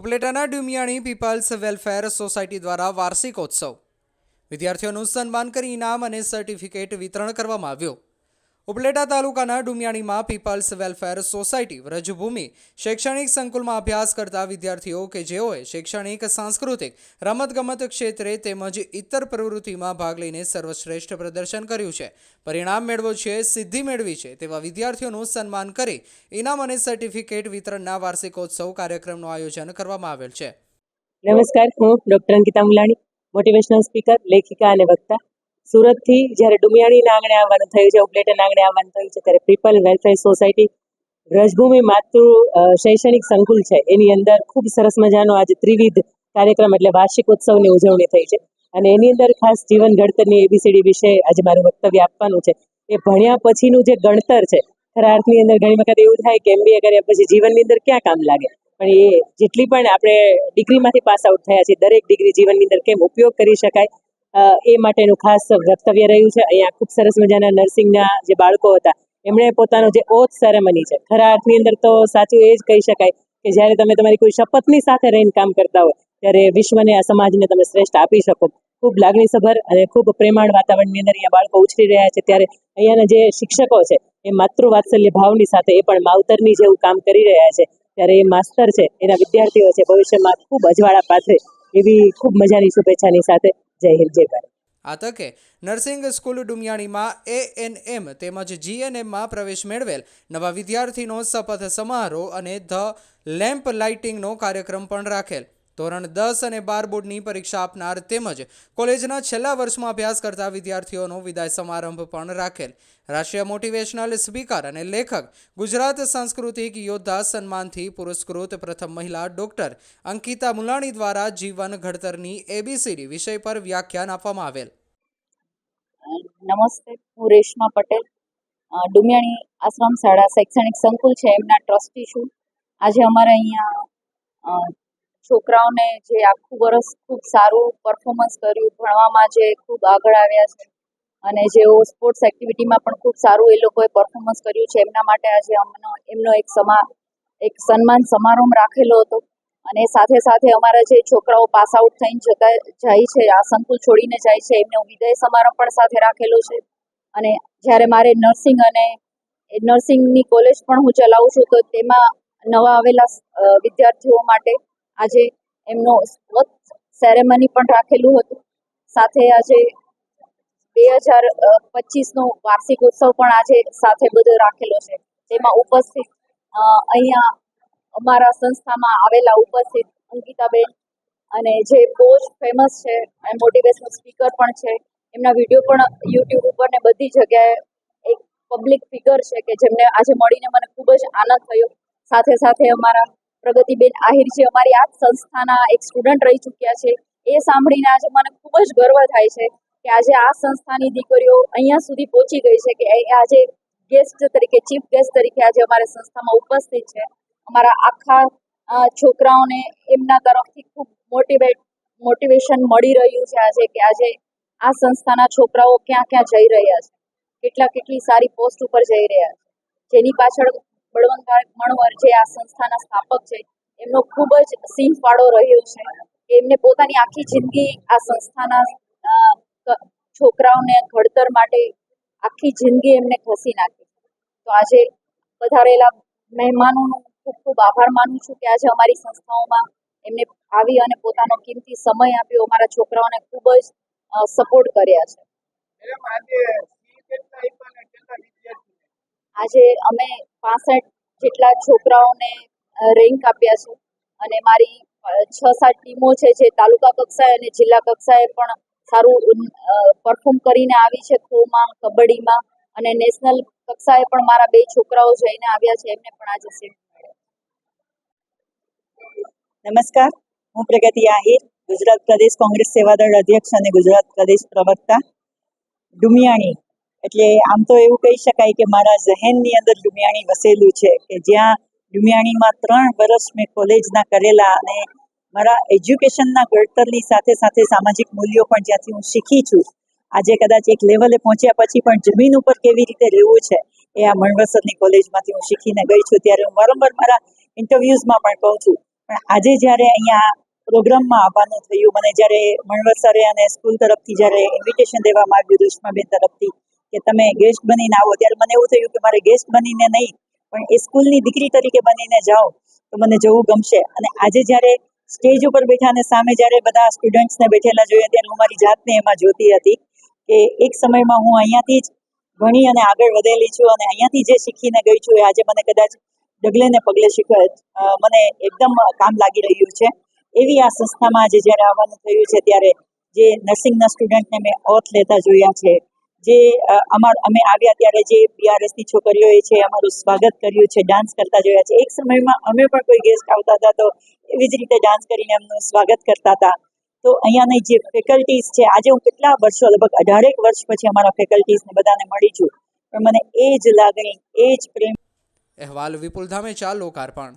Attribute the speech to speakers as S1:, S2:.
S1: ઉપલેટાના Dumiyani people's welfare society દ્વારા વાર્ષિકોત્સવ. વિદ્યાર્થીઓનું સન્માન કરી ઇનામ અને સર્ટિફિકેટ વિતરણ કરવામાં આવ્યું. ઉપલેટા તાલુકાના ડુમિયાણીમાં પીપલ્સ વેલફેર સોસાયટી વ્રજભૂમિ શૈક્ષણિક સંકુલમાં અભ્યાસ કરતા વિદ્યાર્થીઓ કે જેઓએ શૈક્ષણિક, સાંસ્કૃતિક, રમતગમત ક્ષેત્રે તેમજ ઇતર પ્રવૃત્તિમાં ભાગ લઈને સર્વશ્રેષ્ઠ પ્રદર્શન કર્યું છે. પરિણામ મેળવ્યું છે, સિદ્ધિ મેળવી છે તેવા વિદ્યાર્થીઓનું સન્માન કરી ઇનામ અને સર્ટિફિકેટ વિતરણના વાર્ષિકોત્સવ કાર્યક્રમનું આયોજન કરવામાં આવેલ છે.
S2: નમસ્કાર, હું doctor Ankita Mulani motivational speaker લેખિકા અને વક્તા. સુરતથી જ્યારે ડુમિયાણીના આંગણે આવવાનું થયું છે ઉપલેટના આંગણે આવવાનું થયું છે, ત્યારે પીપલ વેલફેર સોસાયટી વ્રજભૂમિ માતૃ શૈક્ષણિક સંકુલ છે. એની અંદર ખૂબ સરસ મજાનો આજે ત્રિવિધ કાર્યક્રમ એટલે વાર્ષિક ઉત્સવની ઉજવણી થઈ છે. અને એની અંદર ખાસ જીવન ઘડતરની એબીસીડી વિશે આજે મારું વક્તવ્ય આપવાનું છે. એ ભણ્યા પછીનું જે ગણતર છે, ખરા અર્થની અંદર ઘણી વખત એવું થાય કે એમબીએ કર્યા પછી જીવનની અંદર ક્યાં કામ લાગે? પણ એ જેટલી પણ આપણે ડિગ્રીમાંથી પાસ આઉટ થયા છે દરેક ડિગ્રી જીવનની અંદર કેમ ઉપયોગ કરી શકાય? એ માટેનું ખાસ વક્તવ્ય રહ્યું છે. અહીંયા ખૂબ સરસ મજાના નર્સિંગના જે બાળકો હતા, એમણે પોતાનો જે ઓથ સેરેમની છે, ખરા અર્થની અંદર તો સાચું એ જ કહી શકાય કે જ્યારે તમે તમારી કોઈ શપથની સાથે રહીને કામ કરતા હો ત્યારે વિશ્વને, આ સમાજને તમે શ્રેષ્ઠ આપી શકો. ખૂબ લાગણીસભર અને ખૂબ પ્રેમાળ વાતાવરણની અંદર અહીંયા બાળકો ઉછરી રહ્યા છે. ત્યારે અહીંયાના જે શિક્ષકો છે, એ માતૃ વાત્સલ્ય ભાવની સાથે એ પણ માવતરની જેવું કામ કરી રહ્યા છે. ત્યારે એ માસ્તર છે, એના વિદ્યાર્થીઓ છે, ભવિષ્યમાં ખૂબ અજવાળા પાથરે એવી ખૂબ મજાની શુભેચ્છાની સાથે જય હિન્દ જય ભારત
S1: આ તકે નર્સિંગ સ્કૂલ ડુમિયાણીમાં એએનએમ તેમજ જીએનએમમાં પ્રવેશ મેળવેલ નવા વિદ્યાર્થીનો શપથ સમારોહ અને ધ લેમ્પ લાઇટિંગનો કાર્યક્રમ પણ રાખેલ. ધોરણ દસ અને બાર બોર્ડની પરીક્ષા આપનાર તેમજ કોલેજના છેલ્લા વર્ષમાં અભ્યાસ કરતા વિદ્યાર્થીઓનો વિદાય સમારંભ પણ રાખેલ. રાષ્ટ્રીય મોટિવેશનલ સ્પીકર અને લેખક, ગુજરાત સાંસ્કૃતિક યોદ્ધા સન્માનથી પુરસ્કૃત પ્રથમ મહિલા ડોક્ટર અંકિતા મુલાણી દ્વારા જીવન ઘડતરની એબીસીડી વિષય પર વ્યાખ્યાન આપવામાં આવેલ.
S3: નમસ્તે, હું રેશમા પટેલ. ડુમિયાણી આશ્રમ શાળા શૈક્ષણિક સંકુલ છે. એમના ટ્રસ્ટી છું. આજે અમારે અહીંયા છોકરાઓને જે આખું વર્ષ ખૂબ સારું પરફોર્મન્સ કર્યું, ભણવામાં જે ખૂબ આગળ આવ્યા છે અને જેઓ સ્પોર્ટ્સ એક્ટિવિટીમાં પણ ખૂબ સારું એ લોકોએ પરફોર્મન્સ કર્યું છે. એમના માટે આજે અમનો, એમનો એક સમા, એક સન્માન સમારંભ રાખેલો હતો અને સાથે સાથે અમારા જે છોકરાઓ પાસ આઉટ થઈને જતા, જાય છે, આ સંકુલ છોડીને જાય છે, એમનો વિદાય સમારંભ પણ સાથે રાખેલો છે અને જ્યારે મારે નર્સિંગ અને નર્સિંગની કોલેજ પણ હું ચલાવું છું તો તેમાં નવા આવેલા વિદ્યાર્થીઓ માટે આજે એમનો સેરેમની પણ રાખેલું હતું. સાથે આજે બે હજાર પચીસનો વાર્ષિક ઉત્સવ પણ આજે સાથે બધો રાખેલો છે. તેમાં ઉપસ્થિત અહીંયા અમારા સંસ્થામાં આવેલા ઉપસ્થિત અંકિતાબેન અને જે બહુ જ ફેમસ છે મોટિવેશનલ સ્પીકર પણ છે. એમના વીડિયો પણ યુટ્યુબ ઉપર ને બધી જગ્યાએ એક પબ્લિક ફિગર છે કે જેમને આજે મળીને મને ખૂબ જ આનંદ થયો. સાથે સાથે અમારા પ્રગતિબેન આહિર જે અમારી આ સંસ્થાના એક સ્ટુડન્ટ રહી ચૂક્યા છે. એ સાંભળીને આજે મને ખૂબ જ ગર્વ થાય છે કે આજે આ સંસ્થાની દીકરીઓ અહીંયા સુધી પહોંચી ગઈ છે કે આજે ગેસ્ટ તરીકે ચીફ ગેસ્ટ તરીકે આજે અમારી સંસ્થામાં ઉપસ્થિત છે. અમારા આખા છોકરાઓને એમના તરફથી ખૂબ મોટિવેટ મોટિવેશન મળી રહ્યું છે આજે કે આજે આ સંસ્થાના છોકરાઓ ક્યાં ક્યાં જઈ રહ્યા છે. કેટલા કેટલી સારી પોસ્ટ ઉપર જઈ રહ્યા છે. જેની પાછળ બળવંતભાઈ મણવર જે આ સંસ્થાના સ્થાપક છે, એમનો ખૂબ જ સિંહ ફાળો રહ્યો છે. એમને પોતાની આખી જિંદગી આ સંસ્થાના છોકરાઓને ઘડતર માટે આખી જિંદગી એમને ઘસી નાખી. તો આજે પધારેલા મહેમાનોનો ખૂબ ખૂબ આભાર માનું છું કે આજે અમારી સંસ્થાઓમાં એમને આવી અને પોતાનો કિંમતી સમય આપ્યો, અમારા છોકરાઓને ખૂબ જ સપોર્ટ કર્યા છે. આજે અમે પાસઠ જેટલા છોકરાઓને રેન્ક આપ્યા છે. અને મારી છ સાત ટીમો છે જે તાલુકા કક્ષાએ અને જિલ્લા કક્ષાએ પણ સારું પરફોર્મ કરીને આવી છે ખોમાં, કબડ્ડીમાં. અને નેશનલ કક્ષાએ પણ મારા બે છોકરાઓ જઈને આવ્યા છે, એમને પણ આજે સીટ
S4: નમસ્કાર. હું પ્રગતિ આહિર, ગુજરાત પ્રદેશ કોંગ્રેસ સેવાદળ અધ્યક્ષ અને ગુજરાત પ્રદેશ પ્રવક્તા ડુમિયાણી. એટલે આમ તો એવું કહી શકાય કે મારા ઝહેનની અંદર લુમિયાણી વસેલું છે કે જ્યાં લુમિયાણીમાં ત્રણ વર્ષ મેં કોલેજના કરેલા અને મારા એજ્યુકેશનના ઘડતરની સાથે સાથે સામાજિક મૂલ્યો પણ જ્યાંથી હું શીખી છું. આજે કદાચ એક લેવલે પહોંચ્યા પછી પણ જમીન ઉપર કેવી રીતે રહેવું છે એ આ મણવસરની કોલેજમાંથી હું શીખીને ગઈ છું. ત્યારે હું વારંવાર મારા ઇન્ટરવ્યુઝમાં પણ કહું છું. પણ આજે જ્યારે અહીંયા પ્રોગ્રામમાં આવવાનું થયું, મને જ્યારે મણવસરે અને સ્કૂલ તરફથી જ્યારે ઇન્વિટેશન દેવામાં આવ્યું રેશમાબેન તરફથી કે તમે ગેસ્ટ બનીને આવો. ત્યારે મને એવું થયું કે મારે ગેસ્ટ બનીને નહીં, પણ એ સ્કૂલની દીકરી તરીકે બનીને જાઓ તો મને જવું ગમશે. અને આજે જ્યારે સ્ટેજ ઉપર બેઠા અને સામે જ્યારે બધા સ્ટુડન્ટ્સને બેઠેલા જોઈએ ત્યારે હું મારી જાતને એમાં જોતી હતી કે એક સમયમાં હું અહીંયાથી જ ભણી અને આગળ વધેલી છું અને અહીંયાથી જે શીખીને ગઈ છું એ આજે મને કદાચ ડગલે ને પગલે શીખ મને એકદમ કામ લાગી રહ્યું છે. એવી આ સંસ્થામાં આજે જ્યારે આવવાનું થયું છે, ત્યારે જે નર્સિંગના સ્ટુડન્ટને મેં ઓથ લેતા જોયા છે જે અમાર, અમે આવ્યા ત્યારે જે બીઆરએસની છોકરીઓએ છે, અમારું સ્વાગત કર્યું છે ડાન્સ કરતા જોયા છે. એક સમયમાં અમે પણ કોઈ ગેસ્ટ આવતા હતા તો એવી જ રીતે ડાન્સ કરીને એમનું સ્વાગત કરતા હતા. તો અહીંયાની જે ફેકલ્ટીઝ છે, આજે હું કેટલા વર્ષો, લગભગ અઢારેક વર્ષ પછી અમારા ફેકલ્ટીઝને બધાને મળી છું. પણ મને એ જ લાગણી, એ જ પ્રેમ
S1: અહેવાલ વિપુલ ધામેચા, લોકાર્પણ.